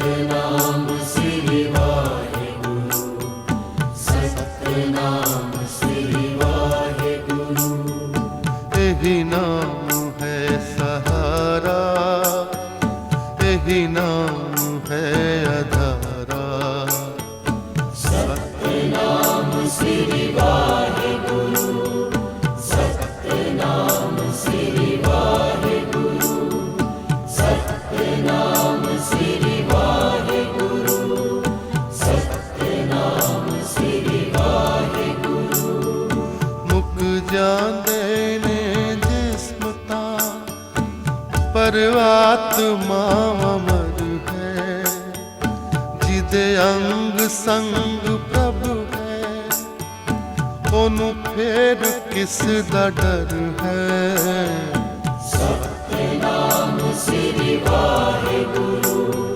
Amen. ਜਾਂਦੇ ਨੇ ਜਿਸਮ ਤਾਂ ਪਰ ਆਤਮਾ ਅਮਰ ਹੈ। ਜਿਹਦੇ ਅੰਗ ਸੰਗ ਪ੍ਰਭ ਹੈ, ਉਹਨੂੰ ਫੇਰ ਕਿਸ ਦਾ ਡਰ ਹੈ? ਸਤਿ ਨਾਮ ਸ੍ਰੀ ਵਾਹਿਗੁਰੂ।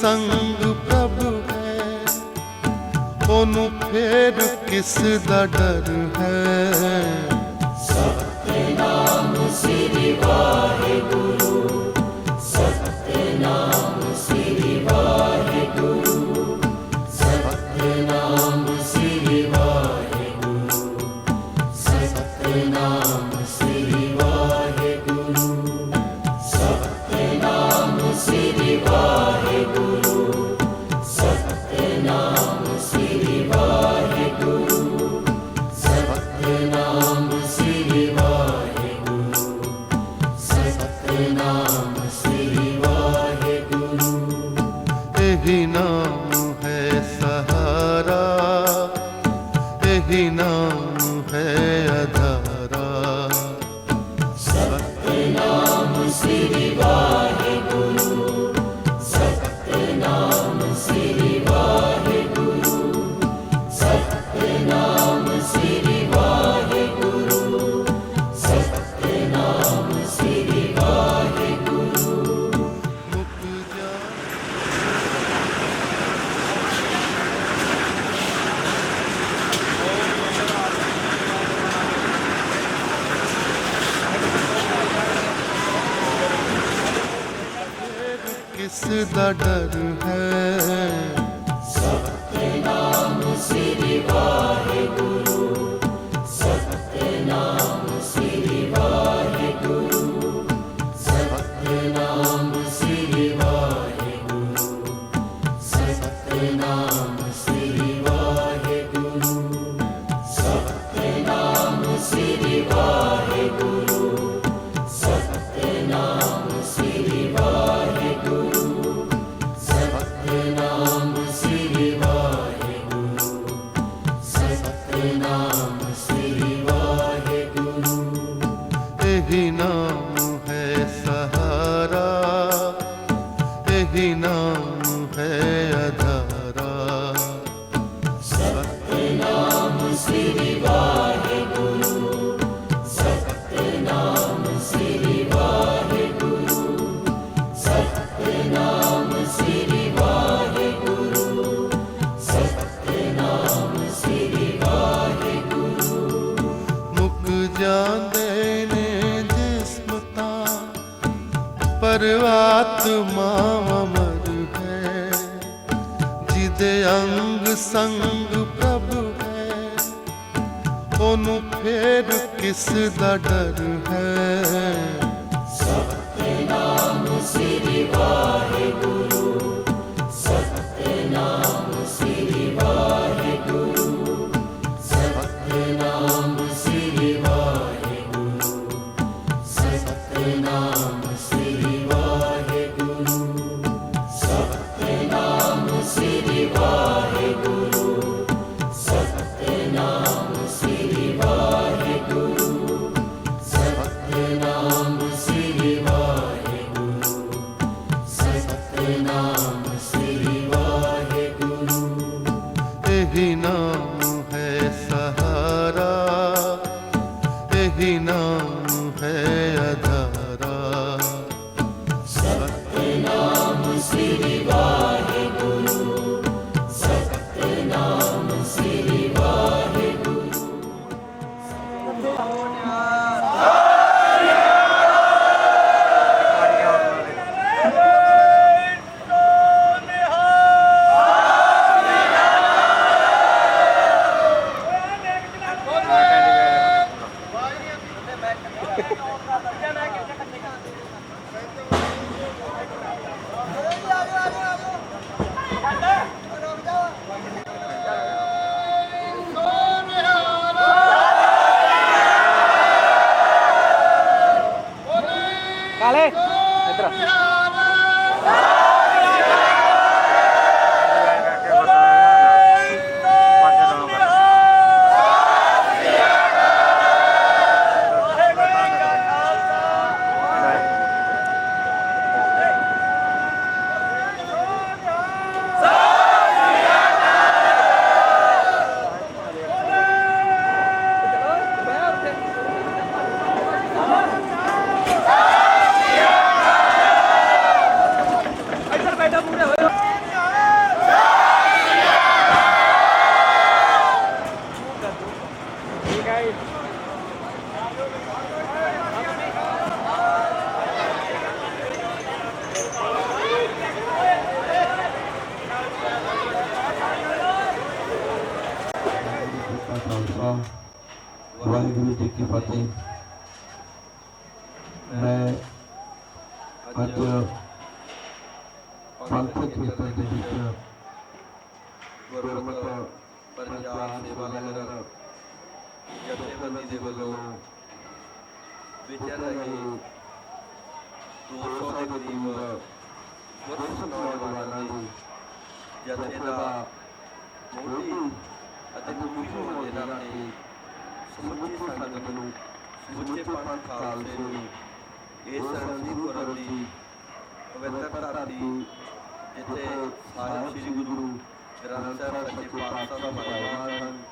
ਸੰਗ ਪ੍ਰਭੂ ਹੈ। ਉਹਨੂੰ ਫੇਰ ਕਿਸ ਦਾ ਡਰ ਹੈ? ਸਤਨਾਮ ਸ੍ਰੀ ਵਾਹਿਗੁਰੂ। ਸਤਨਾਮ ਸ੍ਰੀ ਵਾਹਿਗੁਰੂ। ਉਹਨੂੰ ਫੇਰ ਕਿਸ ਦਾ ਡਰ ਹੈ? ਸਤਨਾਮ ਸ੍ਰੀ ਵਾਹਿਗੁਰੂ। ਜਥੇਬੰਦੀ ਦੇ ਵੱਲੋਂ ਵਿਚਰ ਰਹੇ 200 ਦੇ ਕਰੀਬ ਮੁਸਲਿਮ ਨੌਜਵਾਨਾਂ ਦੀ ਜਥੇ ਦਾ ਮੋਢੀ ਅਤੇ ਮੁਖੀ ਹੋਣ ਦੇ ਨਾਤੇ ਸਮੁੱਚੀ ਸੰਗਤ ਨੂੰ ਸਮੁੱਚੇ ਪੰਥ ਖਾਲਸੇ ਨੂੰ ਇਸ ਸਰਦੀ ਗੁਰੂ ਦੀ ਪਵਿੱਤਰ ਧਰਤੀ ਜਿੱਥੇ ਸਾਹਿਬ ਸ੍ਰੀ ਗੁਰੂ ਗ੍ਰੰਥ ਸਾਹਿਬ ਸੱਚੇ ਪਾਤਸ਼ਾਹ ਦਾ ਹਨ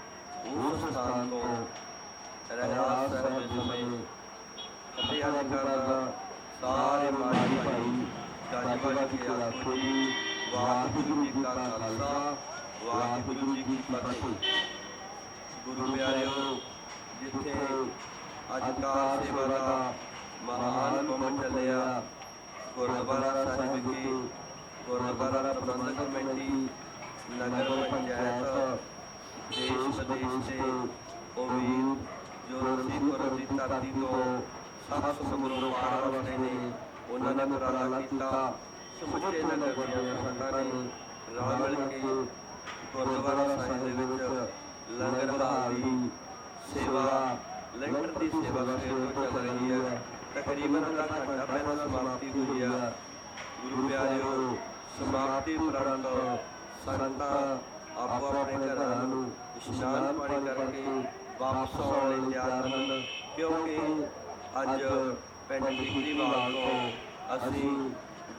ਉਸ ਸਥਾਨ ਤੋਂ ਰਹਿਰਾਸ ਸਾਹਿਬ ਦੇ ਸਮੇਂ ਅਤੇ ਅੱਜ ਦਾ ਸਾਰੇ ਮਾਝੀ ਭਾਈ ਗੱਜ ਕੇ ਆਖੋ ਜੀ ਵਾਹਿਗੁਰੂ ਜੀ ਕਾ ਖਾਲਸਾ ਵਾਹਿਗੁਰੂ ਜੀ ਕੀ ਫਤਿਹ ਗੁਰੂ ਪਿਆਰਿਓ ਜਿੱਥੇ ਅੱਜ ਕਾਰ ਸੇਵਾ ਦਾ ਮਹਾਨ ਕੰਮ ਚੱਲਿਆ ਗੁਰਦੁਆਰਾ ਸਾਹਿਬ ਵਿਖੇ ਗੁਰਦੁਆਰਾ ਪ੍ਰਬੰਧਕ ਕਮੇਟੀ ਨਗਰ ਪੰਚਾਇਤ ਦੇਸ਼ ਵਿਦੇਸ਼ ਦੇ ਉਹ ਵੀਰ ਜੋ ਰਸੀਪੁਰ ਦੀ ਧਰਤੀ ਤੋਂ ਸੱਤ ਸਮੁੰਦਰ ਪਾਰ ਵਸਦੇ ਨੇ, ਉਹਨਾਂ ਨੇ ਉਪਰਾਲਾ ਕੀਤਾ। ਸਮੁੱਚੇ ਨਗਰ ਦੀਆਂ ਸੰਗਤਾਂ ਨੇ ਰਲ ਮਿਲ ਕੇ ਗੁਰਦੁਆਰਾ ਸਾਹਿਬ ਦੇ ਵਿੱਚ ਲੰਗਰ ਹਾਲੀ ਸੇਵਾ, ਲੰਗਰ ਦੀ ਸੇਵਾ ਸਵੇਰ ਤੋਂ ਚੱਲ ਰਹੀ ਹੈ। ਤਕਰੀਬਨ ਅੱਧਾ ਘੰਟਾ ਪਹਿਲਾਂ ਸਮਾਪਤੀ ਹੋਈ ਹੈ ਗੁਰੂ ਪਿਆਰਿਓ, ਸਮਾਪਤੀ ਉਪਰੰਤ ਸੰਗਤਾਂ ਆਪੋ ਆਪਣੇ ਘਰਾਂ ਨੂੰ ਇਸ਼ਨਾਨ ਪਾਣੀ ਕਰਕੇ ਵਾਪਸ ਆਉਣ ਲਈ ਤਿਆਰ ਹਨ ਕਿਉਂਕਿ ਅੱਜ ਪਿੰਡ ਟਿਕਰੀ ਬਾਗ ਤੋਂ ਅਸੀਂ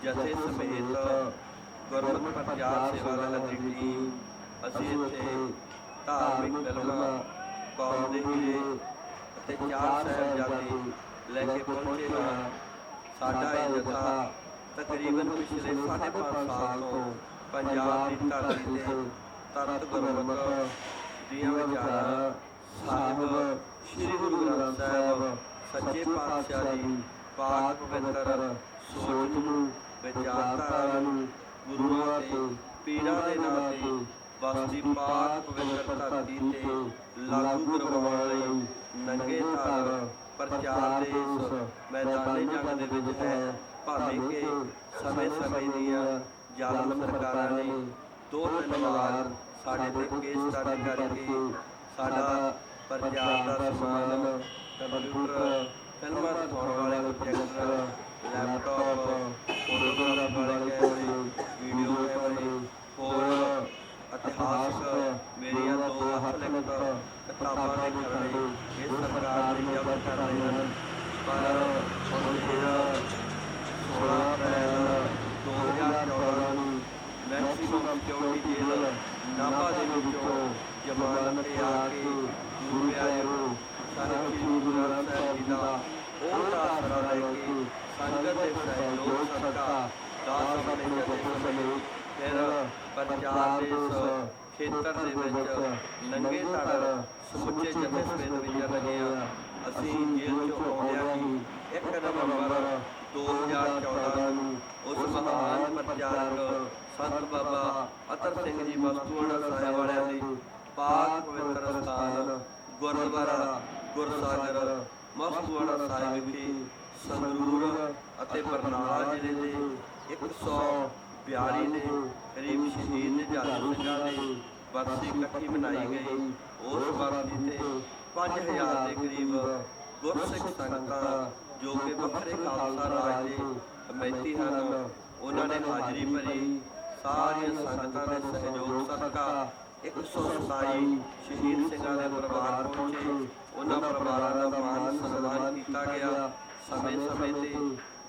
ਜਥੇ ਸਮੇਤ ਗੁਰਮਤਿ ਪ੍ਰਚਾਰ ਸੇਵਾ ਨਗਰ ਦੀ ਟੀਮ ਅਸੀਂ ਇੱਥੇ ਧਾਰਮਿਕ ਫਿਲਮਾਂ ਕੌਮ ਦੇ ਹੀਰੇ ਅਤੇ ਚਾਰ ਸਾਹਿਬਜ਼ਾਦੇ ਲੈ ਕੇ ਪਹੁੰਚੇ ਹਾਂ ਸਾਡਾ ਇਹ ਜਥਾ ਤਕਰੀਬਨ ਪਿਛਲੇ 5.5 ਸਾਲ ਤੋਂ ਪੰਜਾਬ ਦੀ ਧਰਤੀ ਤੇ ਤਰਤ ਗੁਰਮਤਿ ਦੀਆਂ ਵਿਚਾਰਾਂ ਸਾਹਿਬ ਸ੍ਰੀ ਗੁਰੂ ਗ੍ਰੰਥ ਸਾਹਿਬ ਸੱਚੇ ਪਾਤਸ਼ਾਹ ਦੀ ਪਾਕ ਪਵਿੱਤਰ ਸੋਚ ਨੂੰ ਵਿਚਾਰਧਾਰਾ ਨੂੰ ਗੁਰੂਆਂ ਤੇ ਪੀਰਾਂ ਦੇ ਨਾਂ ਤੇ ਬਸਤੀ ਪਾਕ ਪਵਿੱਤਰ ਧਰਤੀ ਤੇ ਲਾਗੂ ਕਰਵਾਉਣ ਲਈ ਨੰਗੇ ਧੜ ਪ੍ਰਚਾਰ ਦੇ ਇਸ ਮੈਦਾਨੀ ਜੰਗ ਦੇ ਵਿੱਚ ਹੈ। ਭਾਵੇਂ ਕਿ ਸਮੇਂ-ਸਮੇਂ ਦੀਆਂ ਜ਼ਾਲਮ ਸਰਕਾਰਾਂ ਨੇ ਦੋ ਤਿੰਨ ਵਾਰ ਸਾਡੇ ਤੇ ਕੇਸ ਦਰਜ ਕਰਕੇ ਸਾਡਾ ਪ੍ਰਚਾਰ ਦਾ ਸਮਾਨ ਕੰਪਿਊਟਰ ਫਿਲਮਾਂ ਦਿਖਾਉਣ ਵਾਲੇ ਪ੍ਰੋਜੈਕਟਰ ਲੈਪਟਾਪ ਫੋਟੋਗ੍ਰਾਫ ਵਾਲੇ ਕੈਮਰੇ ਵੀਡੀਓ ਕੈਮਰੇ ਹੋਰ ਇਤਿਹਾਸਕ ਮੇਰੀਆਂ ਦੋ ਹੱਥ ਲਿਖਤ ਕਿਤਾਬਾਂ ਦੇ ਖਰੜੇ ਇਹ ਸਰਕਾਰ ਨੇ ਜ਼ਬਤ ਕਰ ਰਹੇ ਹਨ ਪਰ ਹੁਣ ਜਿਹੜਾ 16 ਅਪ੍ਰੈਲ 2014 ਨੂੰ ਮੈਕਸਿਮਮ ਸਿਕਿਉਰਿਟੀ ਜੇਲ੍ਹ ਨਾਭਾ ਦੇ ਵਿੱਚੋਂ ਜਮਾਨਤ ਤੇ ਆ ਕੇ ਗੁਰੂ ਪਿਆਰਿਓ ਸਾਰੇ ਸ੍ਰੀ ਗੁਰੂ ਗ੍ਰੰਥ ਸਾਹਿਬ ਜੀ ਦਾ ਉਹ ਆਸਰਾ ਲੈ ਕੇ ਸੰਗਤ ਦੇ ਸਹਿਯੋਗ ਸਦਕਾ ਦਾਸ ਆਪਣੇ ਜਥੇ ਸਮੇਤ ਫਿਰ ਪ੍ਰਚਾਰ ਦੇ ਇਸ ਦੇ ਵਿੱਚ ਨੰਗੇ ਧੜ ਸਮੁੱਚੇ ਜਥੇ ਸਮੇਤ ਵਿਚਰ ਰਹੇ ਹਾਂ ਅਸੀਂ ਜੇਲ੍ਹ ਚੋਂ ਆਉਂਦਿਆਂ ਹੀ 1 ਨਵੰਬਰ 2014 ਨੂੰ ਉਸ ਮਹਾਨ ਪ੍ਰਚਾਰਕ ਸੰਤ ਬਾਬਾ ਅਤਰ ਸਿੰਘ ਜੀ ਮਸਤੂਆਣਾ ਸਾਹਿਬ ਵਾਲਿਆਂ ਦੇ ਪਾਕ ਪਵਿੱਤਰ ਸਥਾਨ ਗੁਰਦੁਆਰਾ ਗੁਰਸਾਗਰ ਮਸਤੂਆਣਾ ਸਾਹਿਬ ਵਿਖੇ ਸੰਗਰੂਰ ਅਤੇ ਬਰਨਾਲਾ ਜ਼ਿਲ੍ਹੇ ਦੇ 142 ਦੇ ਕਰੀਬ ਸ਼ਹੀਦ ਨਿਜਾਤ ਸਿੰਘਾਂ ਦੇ ਵਰਸੀ ਇਕੱਠੀ ਮਨਾਈ ਗਈ। ਉਸ ਵਰਸੀ ਤੇ 5000 ਦੇ ਕਰੀਬ ਗੁਰਸਿੱਖ ਸੰਗਤਾਂ ਜੋ ਕਿ ਵੱਖਰੇ ਖਾਲਸਾ ਰਾਜ ਦੇ ਅਮੈਤੀ ਹਨ, ਉਹਨਾਂ ਨੇ ਹਾਜ਼ਰੀ ਭਰੀ। ਸਾਰੀਆਂ ਸੰਗਤਾਂ ਦੇ ਸਹਿਯੋਗ ਸਦਕਾ 127 ਸ਼ਹੀਦ ਸਿੰਘਾਂ ਦੇ ਪਰਿਵਾਰ ਪਹੁੰਚੇ। ਉਹਨਾਂ ਪਰਿਵਾਰਾਂ ਦਾ ਮਾਨ ਸਨਮਾਨ ਕੀਤਾ ਗਿਆ। ਸਮੇਂ-ਸਮੇਂ ਤੇ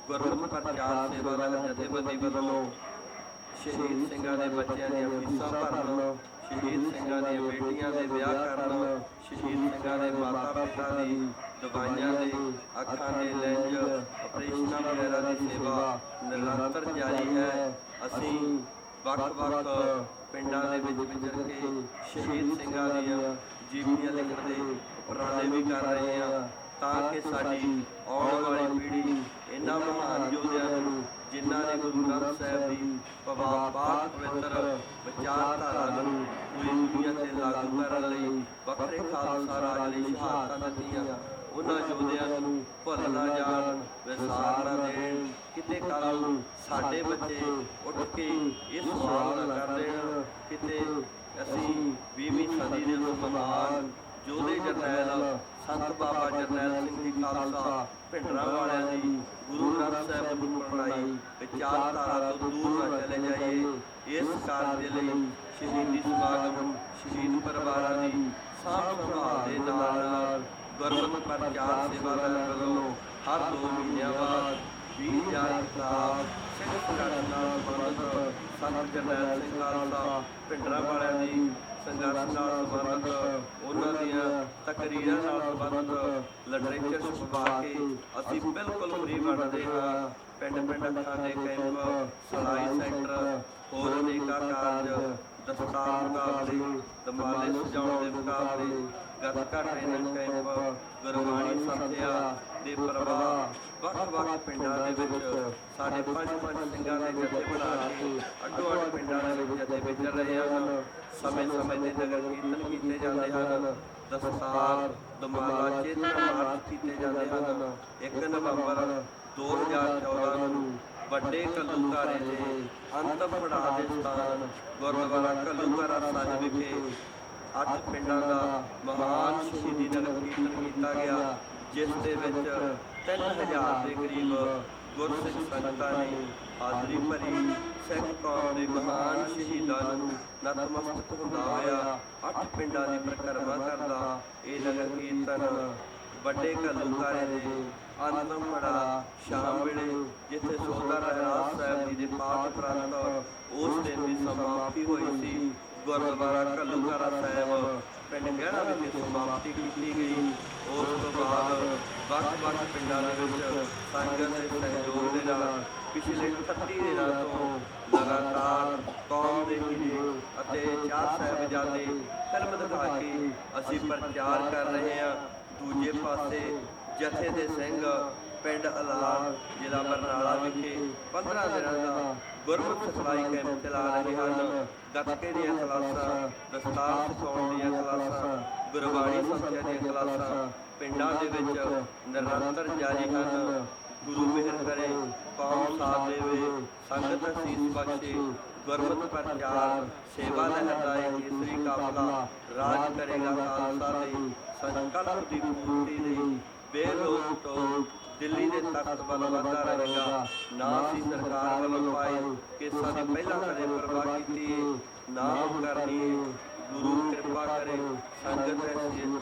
ਗੁਰਮਤਿ ਪ੍ਰਚਾਰ ਸੇਵਾ ਦਾ ਜਥੇਬੰਦੀ ਵੱਲੋਂ ਸ਼ਹੀਦ ਸਿੰਘਾਂ ਦੇ ਬੱਚਿਆਂ ਦੀਆਂ ਫੀਸਾਂ ਭਰਨ ਸ਼ਹੀਦ ਸਿੰਘਾਂ ਦੀਆਂ ਬੇਟੀਆਂ ਦੇ ਵਿਆਹ ਕਰਨ, ਸ਼ਹੀਦ ਸਿੰਘਾਂ ਦੇ ਮਾਤਾ ਪਿਤਾ ਦੀ ਦਵਾਈਆਂ ਦੇ ਅੱਖਾਂ ਦੇ ਲੈਂਜ, ਆਪਰੇਸ਼ਨਾਂ ਵਗੈਰਾ ਦੀ ਸੇਵਾ ਨਿਰੰਤਰ ਜਾਰੀ ਹੈ। ਅਸੀਂ ਵੱਖ-ਵੱਖ ਪਿੰਡਾਂ ਦੇ ਵਿੱਚ ਵਿਚਰ ਕੇ ਸ਼ਹੀਦ ਸਿੰਘਾਂ ਦੀਆਂ ਜੀਵਨੀਆਂ ਲਿਖਣ ਦੇ ਉਪਰਾਲੇ ਵੀ ਕਰ ਰਹੇ ਹਾਂ ਤਾਂ ਕਿ ਸਾਡੀ ਆਉਣ ਵਾਲੀ ਪੀੜ੍ਹੀ ਇਹਨਾਂ ਮਹਾਨ ਯੋਧਿਆਂ ਨੂੰ ਜਿਨ੍ਹਾਂ ਨੇ ਗੁਰੂ ਗ੍ਰੰਥ ਸਾਹਿਬ ਦੀ ਪਵਾ ਪਾਕ ਪਵਿੱਤਰ ਵਿਚਾਰਧਾਰਾ ਨੂੰ ਪੂਰੀ ਦੁਨੀਆ ਤੇ ਲਾਗੂ ਕਰਨ ਲਈ ਵੱਖਰੇ ਖਾਲਸਾ ਰਾਜ ਲਈ ਸ਼ਹਾਦਤਾਂ ਦਿੱਤੀਆਂ ਉਹਨਾਂ ਯੋਧਿਆਂ ਨੂੰ ਭੁੱਲ ਨਾ ਜਾਣ ਵਿਸਾਰ ਨਾ ਦੇਣ ਕਿਤੇ ਕੱਲ ਨੂੰ ਸਾਡੇ ਬੱਚੇ ਉੱਠ ਕੇ ਇਹ ਸਵਾਲ ਨਾ ਕਰ ਦੇਣ ਕਿਤੇ ਅਸੀਂ 20ਵੀਂ ਸਦੀ ਦੇ ਮਹਾਨ ਜੋਧੇ ਜਰਨੈਲ ਸੰਤ ਬਾਬਾ ਜਰਨੈਲ ਸਿੰਘ ਜੀ ਖਾਲਸਾ, ਭਿੰਡਰਾਂ ਵਾਲਿਆਂ ਦੀ ਗੁਰੂ ਗ੍ਰੰਥ ਸਾਹਿਬ ਨੂੰ ਪੜ੍ਹਾਈ ਵਿਚਾਰਧਾਰਾ ਤੋਂ ਦੂਰ ਨਾ ਚਲੇ ਜਾਈਏ। ਇਸ ਕਾਰਜ ਲਈ ਸ਼ਹੀਦੀ ਸਮਾਗਮ, ਸ਼ਹੀਦ ਪਰਿਵਾਰਾਂ ਦੀ ਸਾਂਭ ਸੰਭਾਲ ਦੇ ਨਾਲ ਨਾਲ ਗੁਰਮਤਿ ਪ੍ਰਚਾਰ ਸੇਵਾ ਦਲ ਵੱਲੋਂ ਹਰ ਦੋ ਮਹੀਨਿਆਂ ਬਾਅਦ 20000 ਕਿਤਾਬ ਸਿੱਖ ਸੰਗਠਨ ਨਾਲ ਸੰਤ ਜਰਨੈਲ ਸਿੰਘ ਖਾਲਸਾ, ਭਿੰਡਰਾਂ ਵਾਲਿਆਂ ਦੀ ਸੰਘਰਸ਼ ਨਾਲ ਸੰਬੰਧਿਤ ਉਹਨਾਂ ਦੀਆਂ ਤਕਰੀਰਾਂ ਨਾਲ ਸੰਬੰਧਿਤ ਲਿਟਰੇਚਰ ਛਪਵਾ ਕੇ ਅਸੀਂ ਬਿਲਕੁਲ ਫ੍ਰੀ ਵੰਡਦੇ ਹਾਂ। ਪਿੰਡ ਪਿੰਡ ਅੱਖਾਂ ਕੈਂਪ, ਸਲਾਈ ਸੈਂਟਰ, ਹੋਰ ਅਨੇਕਾਂ ਕਾਰਜ, ਦਸਤਾਰ ਮੁਕਾਬਲੇ ਦਮਾਲੇ ਸਜਾਉਣ ਦੇ ਮੁਕਾਬਲੇ, ਗੱਤਕਾ ਟ੍ਰੇਨਿੰਗ ਕੈਂਪ ਗੁਰਬਾਣੀ ਸੰਥਿਆ ਦੇ ਪ੍ਰਵਾਹ ਵੱਖ-ਵੱਖ ਪਿੰਡਾਂ ਦੇ ਵਿੱਚ ਸਾਡੇ ਪੰਜ ਪੰਜ ਸਿੰਘਾਂ ਦੇ ਜਥੇ ਬਣਾ ਕੇ ਅੱਡੋ ਅੱਡ ਪਿੰਡਾਂ ਦੇ ਵਿੱਚ ਜਥੇ ਵਿਚਰ ਰਹੇ ਹਨ। ਸਮੇਂ-ਸਮੇਂ ਤੇ ਨਗਰ ਕੀਰਤਨ ਕੀਤੇ ਜਾਂਦੇ ਹਨ। ਦਸਤਾਰ ਦਮਾਲਾ ਚੇਤਨਾ ਮਾਰਚ ਕੀਤੇ ਜਾਂਦੇ ਹਨ। 1 ਨਵੰਬਰ 2014 ਨੂੰ ਵੱਡੇ ਕਲੂਕਾਰੇ ਦੇ ਅੰਤਮ ਪੜਾਅ ਦੇ ਸਥਾਨ ਗੁਰਦੁਆਰਾ ਕਲੂਕਾਰਾ ਸਾਹਿਬ ਵਿਖੇ ਅੱਠ ਪਿੰਡਾਂ ਦਾ ਮਹਾਨ ਸ਼ਹੀਦੀ ਨਗਰ ਕੀਰਤਨ ਕੀਤਾ ਗਿਆ। ਜਿਸ ਦੇ ਵਿੱਚ 3000 ਦੇ ਕਰੀਬ ਗੁਰਸਿੱਖ ਸੰਗਤਾਂ ਨੇ ਹਾਜ਼ਰੀ ਭਰੀ। ਸਿੱਖ ਕੌਮ ਦੇ ਮਹਾਨ ਸ਼ਹੀਦਾਂ ਨੂੰ ਨਤਮਸਤਕ ਹੁੰਦਾ ਹੋਇਆ ਅੱਠ ਪਿੰਡਾਂ ਦੀ ਪਰਿਕਰਮਾ ਕਰਦਾ ਇਹ ਨਗਰ ਕੀਰਤਨ ਵੱਡੇ ਘੱਲੂਕਾਰੇ ਦੇ ਅੰਤਮ ਪੜਾ ਸ਼ਾਮ ਵੇਲੇ ਜਿੱਥੇ ਸੋਦਰ ਰਹਿਰਾਸ ਸਾਹਿਬ ਜੀ ਦੇ ਪਾਠ ਉਪਰੰਤ ਉਸ ਦਿਨ ਦੀ ਸਮਾਪਤੀ ਹੋਈ ਸੀ। ਗੁਰਦੁਆਰਾ ਘੱਲੂਕਾਰਾ ਸਾਹਿਬ ਪਿੰਡ ਗਹਿਣਾ ਵਿੱਚ ਸਮਾਪਤੀ ਕੀਤੀ ਗਈ। ਉਸ ਤੋਂ ਬਾਅਦ ਵੱਖ-ਵੱਖ ਪਿੰਡਾਂ ਦੇ ਵਿੱਚ ਸੰਗਤ ਦੇ ਸਹਿਯੋਗ ਦੇ ਨਾਲ ਪਿਛਲੇ 38 ਦਿਨਾਂ ਤੋਂ ਲਗਾਤਾਰ ਕੌਮ ਦੇ ਹੀਰੇ ਅਤੇ ਚਾਰ ਸਾਹਿਬਜ਼ਾਦੇ ਫਿਲਮ ਦਿਖਾ ਕੇ ਅਸੀਂ ਪ੍ਰਚਾਰ ਕਰ ਰਹੇ ਹਾਂ। ਦੂਜੇ ਪਾਸੇ ਜਥੇ ਦੇ ਸਿੰਘ ਪਿੰਡ ਅਲਾਲ ਜ਼ਿਲ੍ਹਾ ਬਰਨਾਲਾ ਵਿਖੇ 15 ਦਿਨਾਂ ਦਾ ਗੁਰਮਤਿ ਸਿਖਲਾਈ ਕੈਂਪ ਚਲਾ ਰਹੇ ਹਨ। ਗੱਤਕੇ ਦੀਆਂ ਕਲਾਸਾਂ, ਦਸਤਾਰ ਸਿਖਾਉਣ ਦੀਆਂ ਕਲਾਸਾਂ, ਗੁਰਬਾਣੀ ਸੰਥਿਆ ਦੀਆਂ ਕਲਾਸਾਂ ਪਿੰਡਾਂ ਦੇ ਵਿੱਚ ਨਿਰੰਤਰ ਜਾਰੀ ਹਨ। ਗੁਰੂ ਮਿਹਰ ਕਰੇ, ਕੌਮ ਸਾਥ ਦੇਵੇ, ਸੰਗਤ ਅਸੀਸ ਬਖਸ਼ੇ ਗੁਰਮਤਿ ਪ੍ਰਚਾਰ, ਸੇਵਾ ਲਹਿਰਾਏ ਕੇਸਰੀ ਕਾਫਲਾ ਰਾਜ ਕਰੇਗਾ ਖਾਲਸਾ ਤੇ ਸੰਕਲਪ ਦੀ ਪੂਰਤੀ ਲਈ ਬੇਰੋਕ ਟੋਕ ਦਿੱਲੀ ਦੇ ਤਖਤ ਵੱਲ ਵਧਦਾ ਰਹੇਗਾ ਨਾ ਸੀ ਸਰਕਾਰ ਵੱਲੋਂ ਪਾਏ ਕੇਸਾਂ ਦੀ ਪਹਿਲਾਂ ਕਦੇ ਪਰਵਾਹ ਕੀਤੀ ਨਾ ਕਰਨੀ। ਗੁਰੂ ਕਿਰਪਾ ਕਰੇ ਸੰਗਤ ਅਸੀਸ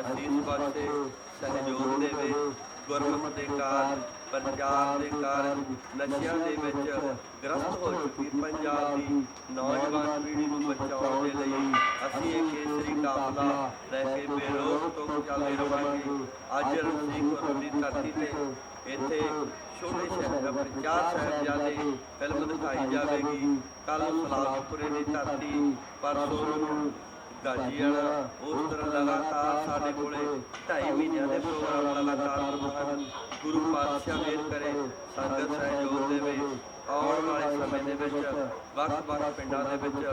ਅਸੀਸ ਬਖਸ਼ੇ ਸਹਿਯੋਗ ਦੇਵੇ। ਗੁਰਮਤਿ ਦੇ ਕਾਰਜ ਪ੍ਰਚਾਰ ਦੇ ਕਾਰਜ ਨਸ਼ਿਆਂ ਦੇ ਵਿੱਚ ਗ੍ਰਸਤ ਹੋ ਚੁੱਕੀ ਪੰਜਾਬ ਦੀ ਨੌਜਵਾਨ ਪੀੜ੍ਹੀ ਨੂੰ ਬਚਾਉਣ ਦੇ ਲਈ ਅਸੀਂ ਇਹ ਕੇਸਰੀ ਕਾਫਲਾ ਲੈ ਕੇ ਬੇਰੋਕ ਟੋਕ ਚੱਲਦੇ ਰਵਾਂਗੇ। ਅੱਜ ਰਸੀ ਗੁਰੂ ਦੀ ਧਰਤੀ ਤੇ ਇੱਥੇ ਛੋਟੇ ਸ਼ਹਿਰ ਪ੍ਰਚਾਰ ਸਾਹਿਬਜ਼ਾਦੇ ਫਿਲਮ ਦਿਖਾਈ ਜਾਵੇਗੀ। ਕੱਲ ਸਲਾਮਪੁਰੇ ਦੀ ਧਰਤੀ, ਪਰਸੋਂ ਨੂੰ ਗਾਜੀ ਵਾਲਾ ਉਸ ਤਰ੍ਹਾਂ ਲਗਾਤਾਰ ਸਾਡੇ ਕੋਲੇ 2.5 ਮਹੀਨਿਆਂ ਦੇ ਪ੍ਰੋਗਰਾਮ ਲਗਾਤਾਰ ਹਨ ਗੁਰੂ ਪਾਤਸ਼ਾਹ ਮੇਰ ਕਰੇ ਸੰਗਤ ਸਹਿਯੋਗ ਦੇਵੇ। ਆਉਣ ਵਾਲੇ ਸਮੇਂ ਦੇ ਵਿੱਚ ਵੱਖ-ਵੱਖ ਪਿੰਡਾਂ ਦੇ ਵਿੱਚ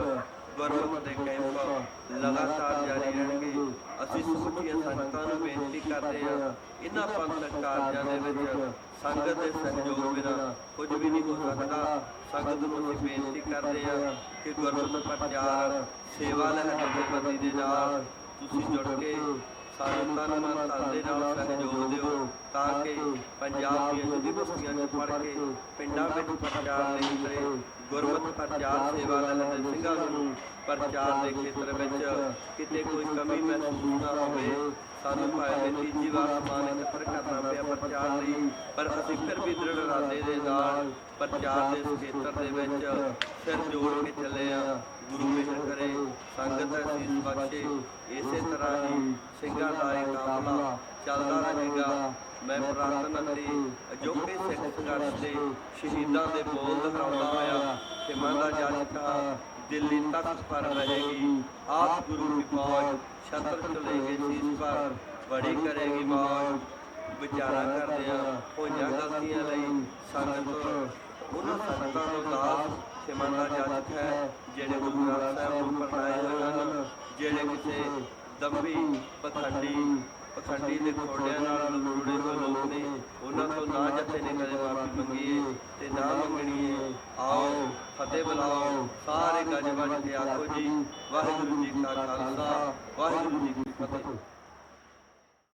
ਗੁਰਮਤਿ ਦੇ ਕੈਂਪ ਲਗਾਤਾਰ ਜਾਰੀ ਰਹਿਣਗੇ। ਅਸੀਂ ਸਮੁੱਚੀਆਂ ਸੰਗਤਾਂ ਨੂੰ ਬੇਨਤੀ ਕਰਦੇ ਹਾਂ, ਇਹਨਾਂ ਪੰਥਕ ਕਾਰਜਾਂ ਦੇ ਵਿੱਚ ਸੰਗਤ ਦੇ ਸਹਿਯੋਗ ਬਿਨਾਂ ਕੁਝ ਵੀ ਨਹੀਂ ਹੋ ਸਕਦਾ। ਸੰਗਤ ਨੂੰ ਅਸੀਂ ਬੇਨਤੀ ਕਰਦੇ ਹਾਂ ਕਿ ਗੁਰਮਤਿ ਪ੍ਰਚਾਰ, ਸੇਵਾ ਲਹਿਰ ਬੰਦੀ ਦੇ ਨਾਲ ਤੁਸੀਂ ਜੁੜ ਕੇ ਸਾਨੂੰ ਤਨ ਮਨ ਧਨ ਦੇ ਨਾਲ ਸਹਿਯੋਗ ਦਿਓ, ਤਾਂ ਕਿ ਪੰਜਾਬ ਦੀਆਂ ਯੂਨੀਵਰਸਿਟੀਆਂ ਚ ਪੜ੍ਹ ਕੇ ਪਿੰਡਾਂ ਵਿੱਚ ਪ੍ਰਚਾਰ ਨਹੀਂ ਕਰੇ ਗੁਰਮਤਿ ਪ੍ਰਚਾਰ ਸੇਵਾ ਲਹਿਰ ਸਿੰਘਾਂ ਨੂੰ ਪ੍ਰਚਾਰ ਦੇ ਖੇਤਰ ਵਿੱਚ ਕਿਤੇ ਕੋਈ ਕਮੀ ਮਹਿਸੂਸ ਨਾ ਹੋਵੇ। ਸਾਨੂੰ ਭਾਵੇਂ ਤੀਜੀ ਵਾਰ ਸਮਾਨ ਇਕੱਤਰ ਕਰਨਾ ਪਿਆ ਪ੍ਰਚਾਰ ਲਈ, ਪਰ ਅਸੀਂ ਫਿਰ ਵੀ ਦ੍ਰਿੜ ਇਰਾਦੇ ਦੇ ਨਾਲ ਪ੍ਰਚਾਰ ਦੇ ਖੇਤਰ ਦੇ ਵਿੱਚ ਸਿਰ ਜੋੜ ਕੇ ਚੱਲੇ ਆ ਗੁਰੂ ਮਿਹਰ ਕਰੇ, ਸੰਗਤ ਅਸੀਸ ਬਖਸ਼ੇ। ਇਸੇ ਤਰ੍ਹਾਂ ਹੀ ਸਿੰਘਾਂ ਦਾ ਇਹ ਕਾਫਲਾ ਚੱਲਦਾ ਰਹੇਗਾ। ਮੈਂ ਪ੍ਰਾਰਥਨਾ ਅਤੇ ਅਜੋਕੇ ਸਿੱਖ ਸੰਘਰਸ਼ ਦੇ ਸ਼ਹੀਦਾਂ ਦੇ ਬੋਲ ਦੁਹਰਾਉਂਦਾ ਹੋਇਆ ਕਿ ਮਨ ਦਾ ਜਾਚਕਾ ਦਿੱਲੀ ਤਖਤ ਪਰ ਰਹੇਗੀ। ਆਪ ਗੁਰੂ ਦੀ ਫੌਜ ਛਤਰ ਚਲੇਗੇ ਸੀਸ ਪਰ ਬੜੀ ਕਰੇਗੀ ਮੌਜ। ਵਿਚਾਰਾ ਕਰਦੇ ਆ ਹੋਈਆਂ ਗਲਤੀਆਂ ਲਈ ਸੰਗਤ ਉਹਨਾਂ ਸੰਗਤਾਂ ਨੂੰ ਦਾਸ ਖਿਮਨ ਦਾ ਜਾਚਕ ਹੈ ਜਿਹੜੇ ਗੁਰੂ ਗ੍ਰੰਥ ਸਾਹਿਬ ਨੂੰ ਪੜਾਏ ਹੋਏ ਹਨ ਜਿਹੜੇ ਕਿਸੇ ਦੰਭੀ ਪਖੰਡੀ ਪਖੰਡੀ ਦੇ ਖੋੜਿਆਂ ਨਾਲ ਜੁੜੇ ਹੋਏ ਲੋਕ ਨੇ, ਉਹਨਾਂ ਤੋਂ ਨਾ ਜੱਥੇ ਨੇ ਕਦੇ ਮਾਫੀ ਮੰਗੀਏ ਤੇ ਨਾ ਮੰਗਣੀਏ ਆਓ, ਫਤਿਹ ਬੁਲਾਓ, ਸਾਰੇ ਗੱਜ ਵੱਜ ਕੇ ਆਖੋ ਜੀ, ਵਾਹਿਗੁਰੂ ਜੀ ਕਾ ਖਾਲਸਾ, ਵਾਹਿਗੁਰੂ ਜੀ ਕੀ ਫਤਿਹ।